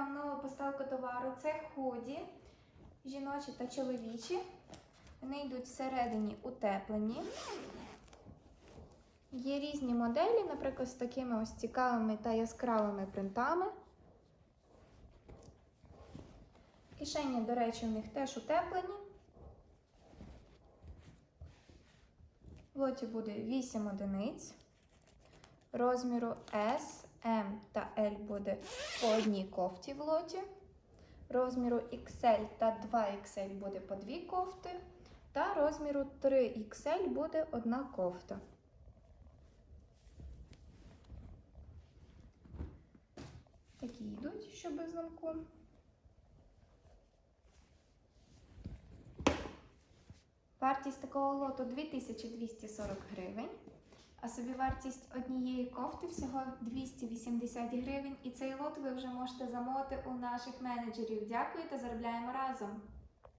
вам нову поставку товару. Це худі, жіночі та чоловічі. Вони йдуть всередині утеплені. Є різні моделі, наприклад, з такими ось цікавими та яскравими принтами. Кишені, до речі, в них теж утеплені. В лоті буде 8 одиниць. Розміру S, L буде по одній кофті в лоті. Розміру XL та 2XL буде по дві кофти. Та розміру 3XL буде одна кофта. Такі йдуть, що без замку. Вартість такого лоту 2240 гривень, а собівартість однієї кофти всього 280 гривень. І цей лот ви вже можете замовити у наших менеджерів. Дякую та заробляємо разом!